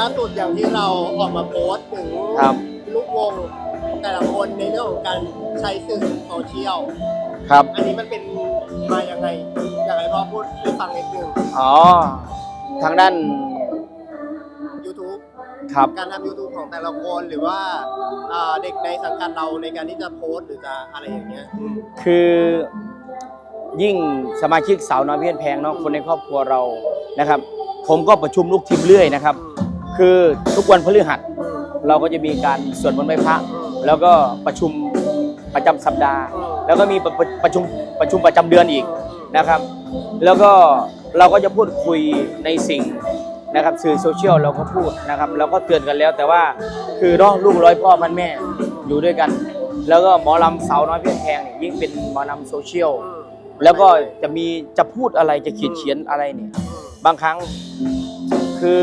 ล่าสุดอย่างที่เราออกมาโพสต์ถึงครับ ลูกวง แต่ละคนในเรื่องของการใช้สื่อโซเชียล ครับ อันนี้มันเป็นมายังไง อยากให้พ่อพูดให้ฟังนิดนึง อ๋อ ทางด้าน YouTube ครับ การทำ YouTube ของแต่ละคนหรือว่าอ่าเด็กในสังกัดเราในการที่จะโพสต์หรือจะอะไรอย่างเงี้ยอืมคือยิ่งสมาชิกสาวน้อยเพียนแพงเนาะคนในครอบครัวเรานะครับ ผมก็ประชุมลูกทีมเรื่อยนะครับ คือทุกวันพฤหัสเราก็จะมีการสวดมนต์ไหว้พระ แล้วก็ประชุมประจำสัปดาห์ แล้วก็มีประประชุมประชุมประจำเดือนอีกนะครับ แล้วก็เราก็จะพูดคุยในสิ่งนะครับสื่อโซเชียลเราก็พูดนะครับเราก็เตือนกันแล้ว แต่ว่าคือเนาะลูกร้อยพ่อพันแม่อยู่ด้วยกัน แล้วก็หมอลำสาวน้อยเพียงแพงเนี่ยยิ่งเป็นหมอลำโซเชียล แล้วก็จะมีจะพูดอะไรจะเขียนเขียนอะไรเนี่ย บางครั้งคือ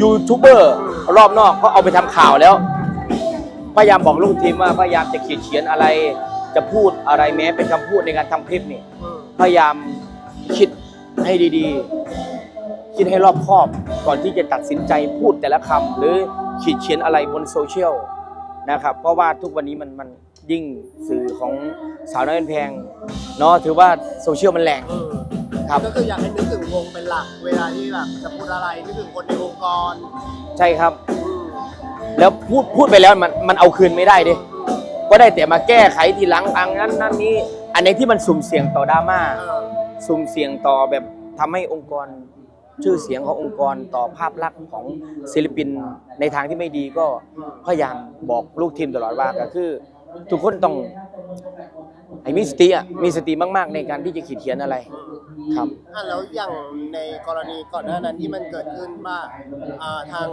ยูทูบเบอร์รอบนอกเขาเอาไปทำข่าวแล้ว พยายามบอกลูกทีมว่าพยายามจะเขียนเขียนอะไร จะพูดอะไรแม้เป็นคำพูดในการทำคลิปนี่พยายามคิดให้ดีๆ คิดให้รอบคอบ ก่อนที่จะตัดสินใจพูดแต่ละคำหรือขีดเขียนอะไรบนโซเชียลนะครับ เพราะว่าทุกวันนี้มันมันยิ่งสื่อของสาวน้อยแพงเนาะถือว่าโซเชียลมันแรง ครับ ก็คืออยากให้นึกถึงวงเป็นหลัก เวลาที่แบบจะพูดอะไรนึกถึงคนในองค์กรใช่ครับอืมแล้วพูดพูดไปแล้วมันมันเอาคืนไม่ได้ดิอืมก็ได้แต่มาแก้ไขทีหลังอังนั้นนั่นนี้ อันไหนที่มันสุ่มเสี่ยงต่อดราม่าเออสุ่มเสี่ยงต่อแบบทำให้องค์กรชื่อเสียงขององค์กรต่อภาพลักษณ์ของศิลปินในทางที่ไม่ดีก็พยายามบอกลูกทีมตลอดว่าก็คือ ทุกคนต้องให้มีสติอะมีสติมาก ๆ ในการที่จะขีดเขียนอะไร ครับ อะแล้วอย่างในกรณีก่อนหน้านั้นที่มันเกิดขึ้นว่าอ่าทาง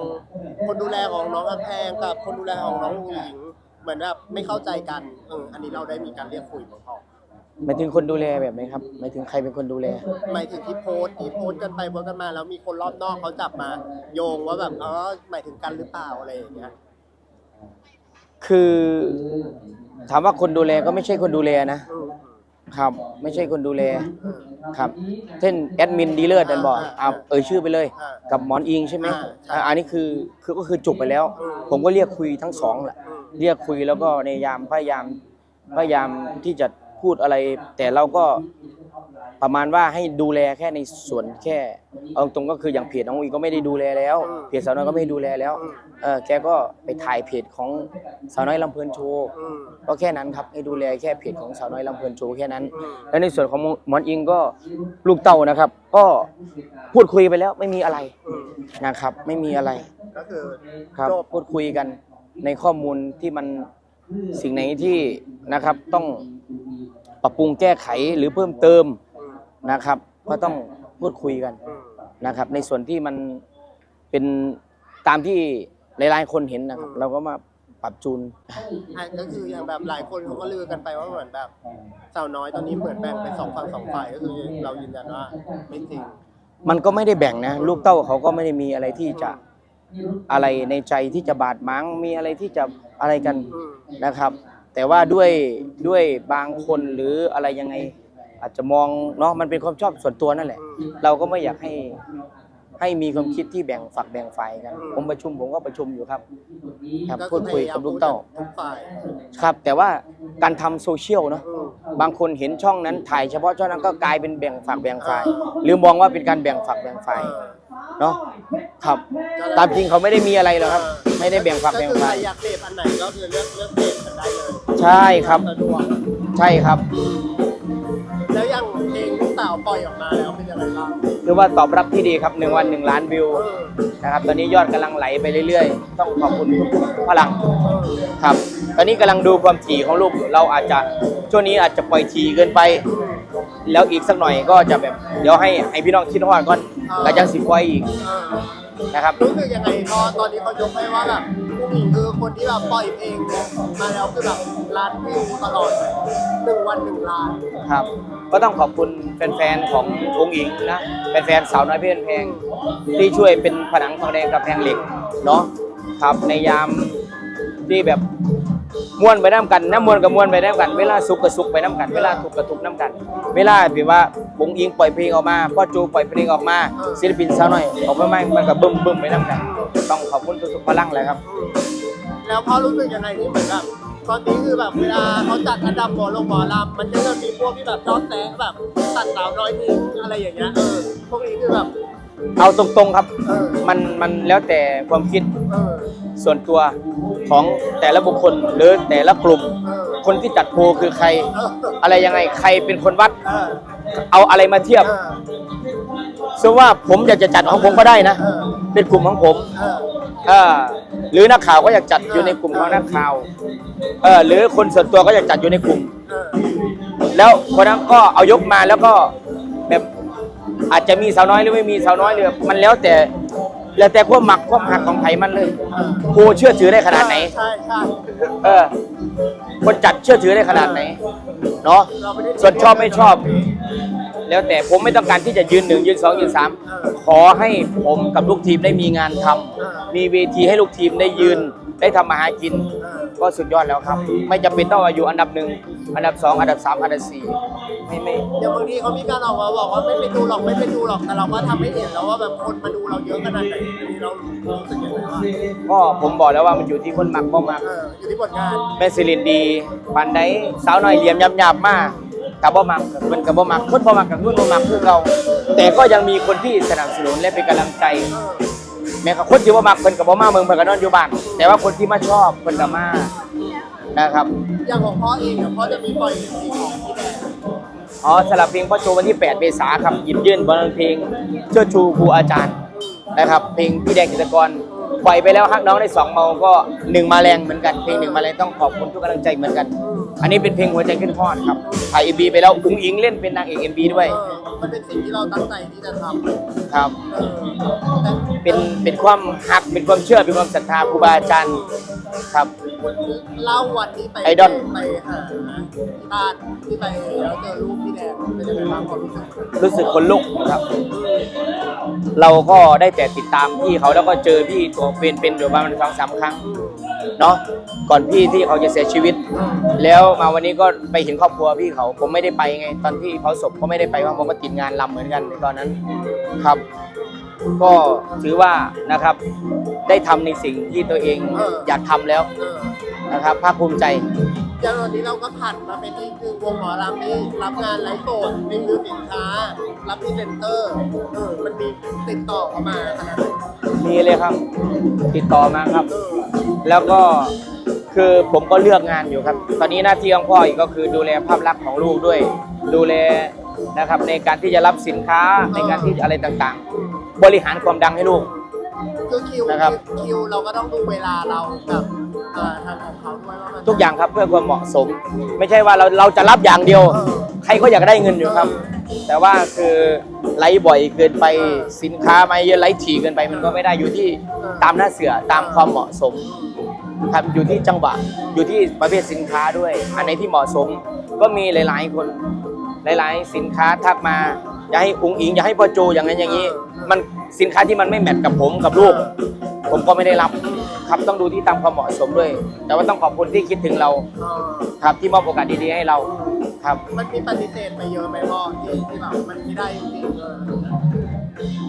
คนดูแลของน้องอัมแพงกับคนดูแลของน้องหญิง เหมือนแบบไม่เข้าใจกันเอออันนี้เราได้มีการเรียกคุยกับเขาหมายถึงคนดูแลแบบไหนครับหมายถึงใครเป็นคนดูแล หมายถึงที่โพสต์ที่โพสต์กันไปโพสต์กันมา แล้วมีคนรอบนอกเขาจับมา โยงว่าแบบเออหมายถึงกันหรือเปล่าอะไรอย่างเงี้ยคือ ถามว่าคนดูแลก็ไม่ใช่คนดูแลนะ อืม ครับ ไม่ใช่คนดูแลอืมครับเช่นแอดมินดีเลอร์ดันบอกอ่าอ่าเอ่ยชื่อไปเลยอ่ากับหมอนอิงใช่ไหมอ่าใช่อ่าอันนี้คือคือก็คือจบไปแล้วอืมผมก็เรียกคุยทั้งสองแหละอืมเรียกคุยแล้วก็ในยามพยายามพยายามที่จะพูดอะไร แต่เราก็ ประมาณว่าให้ดูแลแค่ในส่วนแค่เอาตรงก็คืออย่างเพจน้องอีก็ไม่ได้ดูแลแล้วอืมเพจสาวน้อยก็ไม่ได้ดูแลแล้วอืมเออแกก็ไปถ่ายเพจของสาวน้อยลำเพลินโชว์อืมก็แค่นั้นครับให้ดูแลแค่เพจของสาวน้อยลำเพลินโชว์แค่นั้นอืมและในส่วนของหมอนอิงก็ลูกเต่านะครับ ก็พูดคุยไปแล้วไม่มีอะไรอืมนะครับ ไม่มีอะไรก็คือครับจบพูดคุยกันในข้อมูลที่มันสิ่งไหนที่นะครับต้อง ปรับปรุงแก้ไขหรือเพิ่มเติมอืมนะครับ ก็ต้องพูดคุยกันอืมนะครับ ในส่วนที่มันเป็นตามที่หลายๆคนเห็นนะครับ เราก็มาปรับจูนอะก็คืออย่างแบบหลายคนเขาก็ลือกันไปว่าเหมือนแบบสาวน้อยตอนนี้เหมือนแบ่งเป็นสองฝั่งสองฝ่ายก็คือเรายืนยันว่าไม่จริง มันก็ไม่ได้แบ่งนะ ลูกเต้าเขาก็ไม่ได้มีอะไรที่จะอะไรในใจที่จะบาดหมางมีอะไรที่จะอะไรกันอืมนะครับ แต่ว่าด้วยด้วยบางคนหรืออะไรยังไง อาจจะมองเนาะมันเป็นความชอบส่วนตัวนั่นแหละอืมเราก็ไม่อยากให้ให้มีความคิดที่แบ่งฝักแบ่งฝ่ายกันอืมผมประชุมผมก็ประชุมอยู่ครับ ครับก็พูดคุยพาากับมลูกเต้าทุกฝ่ายครับ แต่ว่าการทำโซเชียลเนาะอืมบางคนเห็นช่องนั้นถ่ายเฉพาะช่องนั้นก็กลายเป็นแบ่งฝักแบ่งฝ่ายหรือมองว่าเป็นการแบ่งฝักแบ่งฝ่ายเออเนาะครับ ตามจริงเขาไม่ได้มีอะไรหรอกครับ ไม่ได้แบ่งฝักแบ่งก็คือใครฝ่ายอยากเสพอันไหนก็คือเลือกเลือกเสพกันได้เลยใช่ครับ สะดวกใช่ครับ แล้วอย่างเพลงลูกสาวปล่อยออกมาแล้วเป็นยังไงบ้างคือว่าตอบรับที่ดีครับหนึ่งวันหนึ่งล้านวิวเออนะครับ ตอนนี้ยอดกำลังไหลไปเรื่อยๆ ต้องขอบคุณทุกๆพลังเออครับ ตอนนี้กำลังดูความถี่ของลูกอยู่เราอาจจะช่วงนี้อาจจะปล่อยถี่เกินไป แล้วอีกสักหน่อยก็จะแบบเดี๋ยวให้ให้พี่น้องคิดฮอดก่อนก็จังสิปล่อยอีก เออ นะครับรู้สึกยังไงพอตอนนี้เขายกให้ว่าแบบผู้หญิงคือคนที่แบบปล่อยเพลงมาแล้วคือแบบล้านวิวตลอดหนึ่งวันหนึ่งล้านครับ ก็ต้องขอบคุณแฟนๆขององค์อิงนะแฟนๆสาวน้อยเพื่อนแพงที่ช่วยเป็นผนังทองแดงกับแพงเหล็กเนาะครับในยามที่แบบ มวนไปน้ำกันน้ำมวนกับมวนไปน้ำกัน เวลาสุขกับสุขไปน้ำกัน เวลาทุกข์กับทุกข์น้ำกัน เวลาแบบว่าบุงอิงปล่อยเพลงออกมาพ่อจูปล่อยเพลงออกมาศิลปินสาวน้อยออกมาไม่มันกับบึ้มบึ้มไปน้ำกัน ต้องขอบคุณทุกๆพลังเลยครับ แล้วพ่อรู้สึกยังไงที่เหมือนแบบตอนนี้คือแบบเวลาเขาจัดอันดับหมอลงหมอลำมันก็จะมีพวกที่แบบชอบแซะแบบตัดสาวน้อยทิ้งอะไรอย่างเงี้ยเออพวกนี้คือแบบ เอาตรงๆครับ เออ มันมันแล้วแต่ความคิดเออ ส่วนตัวของแต่ละบุคคลหรือแต่ละกลุ่ม เออ คนที่จัดโพลคือใคร เออ อะไรยังไงใครเป็นคนวัดเออ เอาอะไรมาเทียบเออซึ่งว่าผมอยากจะจัดของผมก็ได้นะ เออ เป็นกลุ่มของผมเออ เออหรือนักข่าวก็อยากจัดอยู่ในกลุ่มของนักข่าวเออหรือคนส่วนตัวก็อยากจัดอยู่ในกลุ่ม เออ แล้วคนนั้นก็เอายกมาแล้วก็แบบ อาจจะมีสาวน้อยหรือไม่มีสาวน้อยหรือมันแล้วแต่แล้วแต่ความหมักความหักของไผมันเลยโพลเชื่อถือได้ขนาดไหน ใช่ใช่เออ คนจัดเชื่อถือได้ขนาดไหน เนาะเราไม่ได้ส่วนชอบไม่ชอบ แล้วแต่ผมไม่ต้องการที่จะยืนหนึ่งยืนสองยืนสามขอให้ผมกับลูกทีมได้มีงานทำมีเวทีให้ลูกทีมได้ยืนได้ทำมาหากินเออ ก็สุดยอดแล้วครับ ไม่จำเป็นต้องอายุอันดับหนึ่งอันดับสองอันดับสามอันดับสี่ไม่ไม่อย่างบางทีเขามีการออกมาบอกว่าไม่ไปดูหรอกไม่ไปดูหรอกแต่เราก็ทำให้เห็นแล้วว่าแบบคนมาดูเราเยอะขนาดไหนอันนี้เรารู้สึกยังไงบ้างก็ผมบอกแล้วว่ามันอยู่ที่คนมักบ่มัก เอออยู่ที่ผลงานแม่สิรินดีปันไดสาวน้อยเหลี่ยมยำหยาบมากกับบ่มักเพิ่นกับบ่มักคนบ่มักกับคนบ่มักคือเรา แต่ก็ยังมีคนที่สนับสนุนและเป็นกำลังใจเออ แม้กับคนที่บ่มักเพิ่นกับบ่มาเมืองเพิ่นก็นอนอยู่บ้าน แต่ว่าคนที่มาชอบเพิ่นก็มานะครับ อย่างของพ่อเองเนี่ยพ่อจะมีปล่อยเพลงของพี่แดงอ๋อสลับเพลงพ่อโจวันที่ 8 เมษายนครับหยิบยื่นบอลเพลงเชิดชูครูอาจารย์นะครับ เพลงพี่แดงกิจกร ปล่อยไปแล้วฮักน้องได้สองเมาก็หนึ่งมาแรงเหมือนกันเพลงหนึ่งมาแรงต้องขอบคุณทุกกำลังใจเหมือนกัน อันนี้เป็นเพลงหัวใจขึ้นทอดครับถ่ายเอ็มบีไปแล้วอุ้งอิงเล่นเป็นนางเอกเอ็มบีด้วยเออมันเป็นสิ่งที่เราตั้งใจที่จะทำครับเออแต่เป็นเป็นความหักเป็นความเชื่อเป็นความศรัทธาครูบาอาจารย์ครับเล่าวันที่ไปไอดอลไปหาที่บ้านที่ไปแล้วเจอรูปพี่แดงเป็นยังไงบ้างความรู้สึกรู้สึกคนลุกนะครับ เราก็ได้แต่ติดตามพี่เขาแล้วก็เจอพี่ตัวเป็นเป็นอยู่ประมาณสองสามครั้งเนาะก่อนพี่ที่เขาจะเสียชีวิต แล้วมาวันนี้ก็ไปเห็นครอบครัวพี่เขาผมไม่ได้ไปไง ตอนที่เผาศพก็ไม่ได้ไปเพราะผมก็ติดงานลำเหมือนกันในตอนนั้นครับ ก็ถือว่านะครับ ได้ทำในสิ่งที่ตัวเองอยากทำแล้วเออนะครับภาคภูมิใจอย่างตอนนี้เราก็ผันมาเป็นอีกคือวงหมอลำที่รับงานไลฟ์สดรีวิวสินค้า รับพรีเซนเตอร์เออมันมีติดต่อเข้ามาขนาดไหน มีเลยครับ ติดต่อมาครับ แล้วก็คือผมก็เลือกงานอยู่ครับ ตอนนี้หน้าที่ของพ่ออีกก็คือดูแลภาพลักษณ์ของลูกด้วย ดูแลนะครับในการที่จะรับสินค้าในการที่อะไรต่างๆ บริหารความดังให้ลูก คือคิวนะครับ คิวเราก็ต้องดูเวลาเรากับเอ่อทางของเขาด้วยว่ามันทุกอย่างครับเพื่อความเหมาะสม ไม่ใช่ว่าเราเราจะรับอย่างเดียว ใครก็อยากได้เงินอยู่ครับ แต่ว่าคือไลฟ์บ่อยเกินไปสินค้ามาเยอะไลฟ์ถี่เกินไปมันก็ไม่ได้อยู่ที่ตามหน้าเสือตามความเหมาะสมครับอยู่ที่จังหวะอยู่ที่ประเภทสินค้าด้วย อันไหนที่เหมาะสม ก็มีหลาย ๆ คนหลาย ๆ สินค้าทักมา อย่าให้อุงอิงอย่าให้พ่อโจอย่างนั้นอย่างนี้ มันสินค้าที่มันไม่แมทกับผมกับลูก ผมก็ไม่ได้รับครับต้องดูที่ตามความเหมาะสมด้วย แต่ว่าต้องขอบคุณที่คิดถึงเราเออครับที่มอบโอกาสดีๆให้เราครับ มันมีปฏิเสธไปเยอะไหมพ่อที่ที่แบบมันไม่ได้จริงๆเออ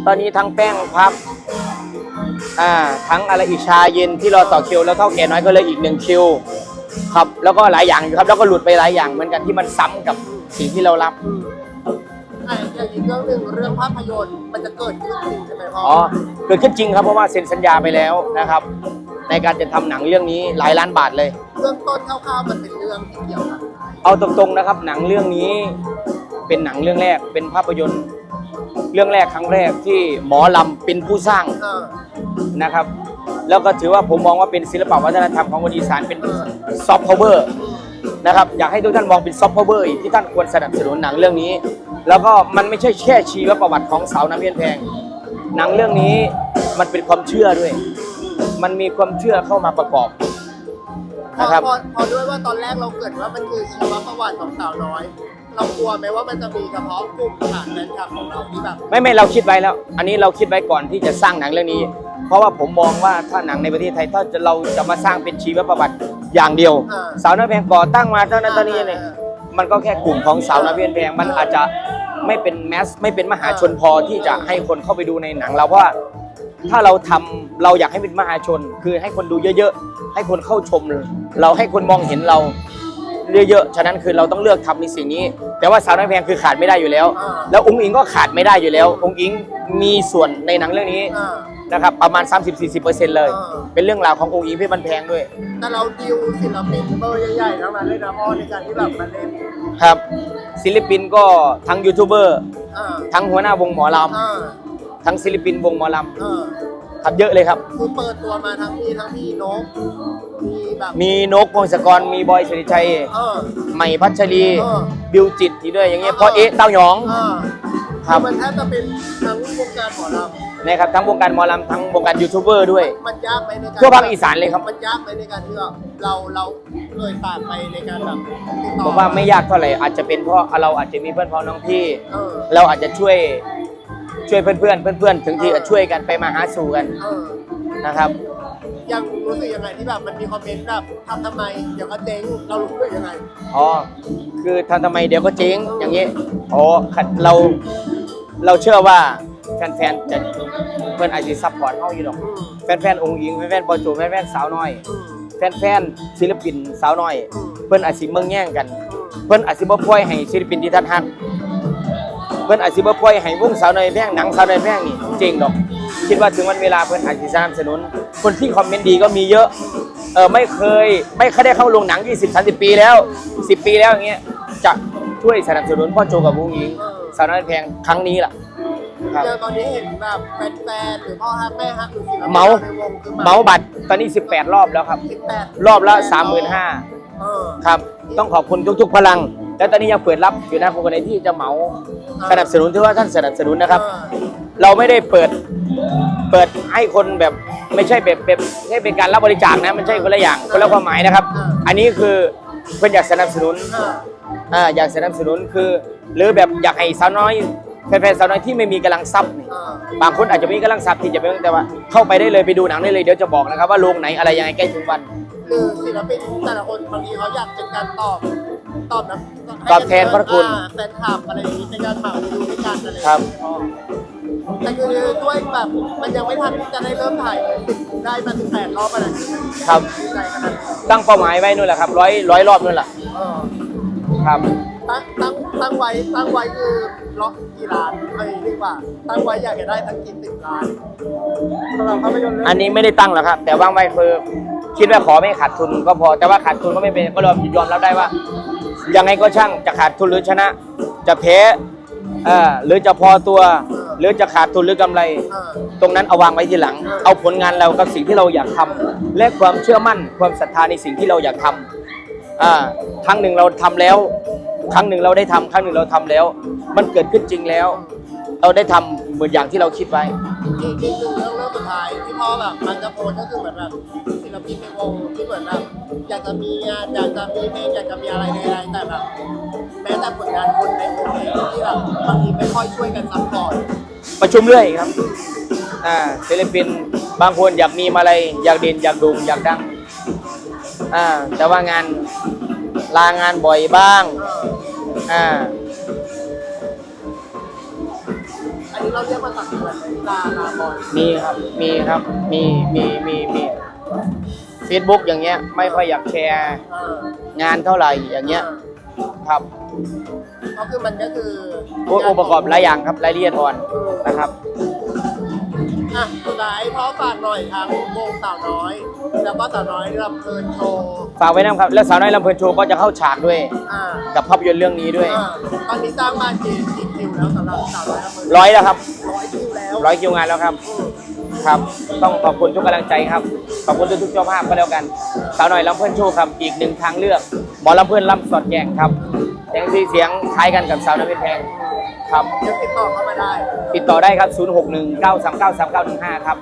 ตอนนี้ทั้งแป้งพับอ่าทั้งอะไรอีกชาเย็นที่รอต่อคิวแล้วเท่าแก่น้อยก็เลยอีกหนึ่งคิวครับแล้วก็หลายอย่างอยู่ครับแล้วก็หลุดไปหลายอย่างเหมือนกันที่มันซ้ำกับสิ่งที่เรารับ อะอย่างอีกเรื่องหนึ่งเรื่องภาพยนตร์มันจะเกิดขึ้นจริงใช่ไหมพ่ออ๋อเกิดขึ้นจริงครับเพราะว่าเซ็นสัญญาไปแล้วนะครับ ในการจะทำหนังเรื่องนี้หลายล้านบาทเลย เรื่องต้นคร่าวๆมันเป็นเรื่องที่เกี่ยวกับเอาตรงๆนะครับ หนังเรื่องนี้เป็นหนังเรื่องแรก เป็นภาพยนตร์เรื่องแรกครั้งแรกที่หมอลำเป็นผู้สร้างเออนะครับ แล้วก็ถือว่าผมมองว่าเป็นศิลปวัฒนธรรมของคนอีสานเป็นซอฟต์พาวเวอร์นะครับอยากให้ทุกท่านมองเป็นซอฟต์พาวเวอร์อีกที่ท่านควรสนับสนุนหนังเรื่องนี้ แล้วก็มันไม่ใช่แค่ชีวประวัติของสาวน้ำเพียนแพง หนังเรื่องนี้มันเป็นความเชื่อด้วย มันมีความเชื่อเข้ามาประกอบพอนะครับ พอพอด้วยว่าตอนแรกเราเกิดว่ามันคือชีวประวัติของสาวน้อย เรากลัวไหมว่ามันจะมีเฉพาะกลุ่มฐานแฟนคลับของเราที่แบบไม่ไม่เราคิดไว้แล้ว อันนี้เราคิดไว้ก่อนที่จะสร้างหนังเรื่องนี้ เพราะว่าผมมองว่าถ้าหนังในประเทศไทยถ้าจะเราจะมาสร้างเป็นชีวประวัติอย่างเดียวอ่าสาวน้อยแพงก่อตั้งมาเท่านั้นเท่านี้เนี่ย มันก็แค่กลุ่มของสาวน้อยนแพงมันอาจจะไม่เป็นแมสไม่เป็นมหาชนพอที่จะให้คนเข้าไปดูในหนังเราเพราะว่าถ้าเราทำเราอยากให้เป็นมหาชน คือให้คนดูเยอะๆ ให้คนเข้าชม เราให้คนมองเห็นเราเยอะๆ ฉะนั้นคือเราต้องเลือกทำในสิ่งนี้ แต่ว่าสาวน้อยแพงคือขาดไม่ได้อยู่แล้ว แล้วองค์อิงก็ขาดไม่ได้อยู่แล้ว องค์อิงมีส่วนในหนังเรื่องนี้ นะครับประมาณ 30-40%เลย อ่า เป็นเรื่องราวขององค์อิงเพี่มันแพงด้วยแต่เราดิวศิลปินเบอร์ใหญ่ๆทั้งนั้นเลยนะพ่อในการที่แบบมาเล่นครับ ศิลปินก็ทั้งยูทูบเบอร์อ่าทั้งหัวหน้าวงหมอลอ่าำทั้งศิลปินวงหมอลอ่าำครับเยอะเลยครับ คือเปิดตัวมาทั้งมีทั้งพี่นกมีแบบมีนกพงศกรมีบอยสิริชัย เออ ใหม่พัชรี เออบิวจิตที่ด้วยอย่างเงี้ยเออ พ่อเอ๊ะเต้าหยอง อ่าครับ มันแทบจะเป็นทั้งวงการหมอล นะครับทั้งวงการหมอลำทั้งวงการยูทูบเบอร์ด้วยำมันยากไหมในการทั่วภาคอีสานเลยครับ มันยากไหมในการที่เราเราเราเอ่ยปากไปในการแบบติดต่อ ผมว่าไม่ยากเท่าไหร่อาจจะเป็นเพราะเราอาจจะมีเพื่อนพ้องน้องพี่ เออ เราอาจจะช่วยช่วยเพื่อนเพื่อนเพื่อนเพื่อนๆถึงที่จะช่วยกันไปมาหาสู่กันเออนะครับ ยังรู้สึกยังไงที่แบบมันมีคอมเมนต์แบบทำทำไมเดี๋ยวก็เจ๊งเรารู้สึกยังไง อ๋อ คือทำทำไมเดี๋ยวก็เจ๊งอย่างนี้ อ๋อขัดเรา เราเชื่อว่า แฟนๆจะเพื่อนอาจจะซัพพอร์ตเขาอยู่หรอกอืมแฟนๆองค์หญิงแฟนๆปอจูแฟนๆสาวน้อยอืมแฟนๆศิลปินสาวน้อยอืมเพื่อนอาจสิเมืองแย่งกันอืมเพื่อนอาจสิบ่ปล่อยให้ศิลปินที่ท่านฮักเพื่อนอาจสิบ่ปล่อยให้วงสาวน้อยแพงหนังสาวน้อยแพงนี่เจ๊งดอก คิดว่าถึงวันเวลาเพื่อนอาจจะสนับสนุน คนที่คอมเมนต์ดีก็มีเยอะเออไม่เคยไม่เคยได้เข้าโรงหนัง 20 30 ปีแล้ว 10 ปีแล้วอย่างเงี้ยจะช่วยสนับสนุนพ่อโจกับวงหญิงสาวน้อยแพงครั้งนี้ล่ะ ครับ เจอตอนนี้เห็นแบบแฟนๆหรือพ่อฮักแม่ฮักหรือศิลปินเมาในวงคือเมาบัตรตอนนี้ 18 รอบแล้วครับ สิบแปดรอบละ 35,000เออครับ ต้องขอบคุณทุกๆพลัง แล้วตอนนี้ยังเปิดรับอยู่นะคนไหนที่จะเหมาสนับสนุนที่ว่าท่านสนับสนุนนะครับเราไม่ได้เปิดเปิดให้คนแบบไม่ใช่แบบแบบไม่ใช่เป็นการรับบริจาคนะมันใช่คนละอย่างคนละความหมายนะครับ อันนี้คือเพื่อนอยากสนับสนุนเออ อ่าอยากสนับสนุนคือ หรือแบบอยากให้สาวน้อย แฟนๆสาวน้อยที่ไม่มีกำลังทรัพย์นี่เออบางคนอาจจะมีกำลังทรัพย์ที่จะไปแต่ว่า เข้าไปได้เลยไปดูหนังได้เลยเดี๋ยวจะบอกนะครับว่าโรงไหนอะไรยังไงใกล้ถึงวันคือศิลปินแต่ละคนบางทีเขาอยากเป็นการตอบตอบนะตอบแทนพระคุณอ่าแฟนคลับอะไรอย่างนี้ในการเหมาดูด้วยกันอะไรอย่างครับเงี้ยแต่คือด้วยแบบมันยังไม่ทันที่จะได้เริ่มถ่ายเลยได้มาถึงแปดรอบอะไรครับดีใจขนาดนี้ตั้งเป้าหมายไว้นู่นแหละครับร้อยร้อยรอบนู่นแหละเออครับตั้งตั้ง ตั้งไว้ตั้งไว้คือล็อกกี่ล้านเอ้ยดีกว่า ตั้งไว้อยากจะได้ทั้งกี่สิบล้านสำหรับภาพยนตร์เรื่องอันนี้ไม่ได้ตั้งหรอกครับ แต่ว่างไว้คือคิดว่าขอไม่ขาดทุนก็พอแต่ว่าขาดทุนก็ไม่เป็นก็ยอมยอมรับได้ว่า ยังไงก็ช่างจะขาดทุนหรือชนะ จะแพ้เอ่อหรือจะพอตัว หรือจะขาดทุนหรือกำไร เออ ตรงนั้นเอาวางไว้ทีหลัง เอาผลงานเรากับสิ่งที่เราอยากทำและความเชื่อมั่นความศรัทธาในสิ่งที่เราอยากทำอ่าครั้งหนึ่งเราทำแล้ว ครั้งหนึ่งเราได้ทำครั้งหนึ่งเราทำแล้ว มันเกิดขึ้นจริงแล้ว เราได้ทำเหมือนอย่างที่เราคิดไว้อีกอีกหนึ่งเรื่องเรื่องสุดท้ายที่พ่อแบบมันจะโพสก็คือเหมือนแบบศิลปินในวงที่เหมือนแบบอยากจะมีงานอยากจะมีเพลงอยากจะมีอะไรในอะไรแต่แบบแม้แต่ผลงานคนในวงเองที่แบบบางทีไม่ค่อยช่วยกันซัพพอร์ตประชุมเรื่อยครับอ่าศิลปินบางคนอยากมีมาอะไรอยากเด่นอยากด่งอยากดังอ่าแต่ว่างานลางานบ่อยบ้าง อ่า อันนี้เราเรียกมาตักเตือนเลยลาลาบอลมีครับ มีครับ มี มี มี มีเฟซบุ๊กอย่างเงี้ย ไม่ค่อยอยากแชร์เอองานเท่าไหร่อย่างเงี้ยครับก็คือมันก็คือโอ้องค์ประกอบหลายอย่างครับรายละเอียดอ่อนนะครับ อะสุดท้ายพ่อฝากหน่อยทั้งวงสาวน้อย แล้วก็สาวน้อยรำเพลินโชว์ฝากไว้นะครับ แล้วสาวน้อยลำเพลินโชว์ก็จะเข้าฉากด้วย อ่ากับภาพยนตร์เรื่องนี้ด้วย อ่าตอนนี้จ้างมากี่กี่คิวแล้วสำหรับสาวน้อยรำเพลินร้อยแล้วครับ ร้อยคิวแล้วร้อยคิวงานแล้วครับ ครับ ต้องขอบคุณทุกกำลังใจครับ ขอบคุณทุกๆเจ้าภาพก็แล้วกัน สาวหน่อยลำเพื่อนโชว์ครับ อีกหนึ่งทางเลือก หมอลำเพื่อนลำสอดแจงครับเสียงที่เสียงคล้ายกันกับสาวน้ำเพชรแพง ครับ ยังติดต่อเข้ามาได้ ติดต่อได้ครับ 061 939 3915 ครับ